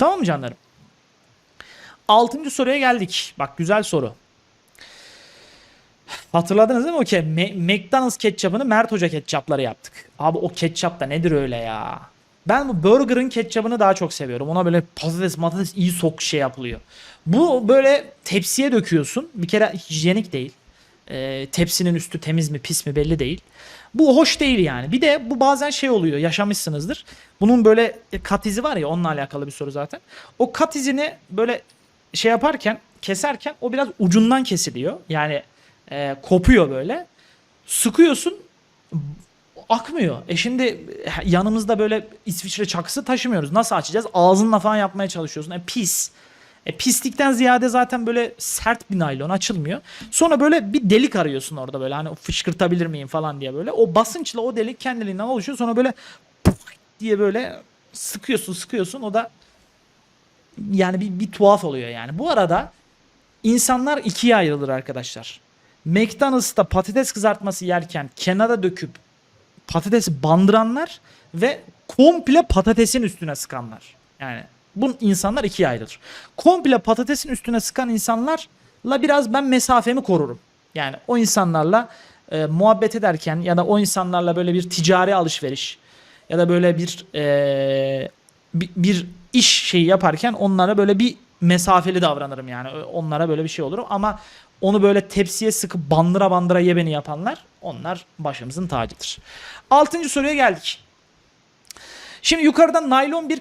Tamam mı canlarım? Altıncı soruya geldik. Bak güzel soru. Hatırladınız değil mi o ke Me- McDonald's ketçapını Mert Hoca ketçapları yaptık. Abi o ketçap da nedir öyle ya? Ben bu burger'ın ketçapını daha çok seviyorum. Ona böyle patates matates iyi sok şey yapılıyor. Bu böyle tepsiye döküyorsun. Bir kere hijyenik değil. Ee, tepsinin üstü temiz mi pis mi belli değil. Bu hoş değil yani. Bir de bu bazen şey oluyor yaşamışsınızdır. Bunun böyle kat izi var ya onunla alakalı bir soru zaten. O kat izini böyle şey yaparken keserken o biraz ucundan kesiliyor. Yani e, kopuyor böyle. Sıkıyorsun akmıyor. E şimdi yanımızda böyle İsviçre çakısı taşımıyoruz. Nasıl açacağız? Ağzınla falan yapmaya çalışıyorsun. E pis. E pislikten ziyade zaten böyle sert bir naylon açılmıyor. Sonra böyle bir delik arıyorsun orada böyle hani fışkırtabilir miyim falan diye böyle. O basınçla o delik kendiliğinden oluşuyor. Sonra böyle diye böyle sıkıyorsun sıkıyorsun. O da yani bir, bir tuhaf oluyor yani. Bu arada insanlar ikiye ayrılır arkadaşlar. McDonald's'ta patates kızartması yerken kenara döküp patatesi bandıranlar ve komple patatesin üstüne sıkanlar. Yani bu insanlar ikiye ayrılır. Komple patatesin üstüne sıkan insanlarla biraz ben mesafemi korurum. Yani o insanlarla e, muhabbet ederken ya da o insanlarla böyle bir ticari alışveriş ya da böyle bir e, bir, iş şeyi yaparken onlara böyle bir mesafeli davranırım yani. Onlara böyle bir şey olur ama onu böyle tepsiye sıkıp bandıra bandıra ye beni yapanlar onlar başımızın tacıdır. Altıncı soruya geldik. Şimdi yukarıda naylon bir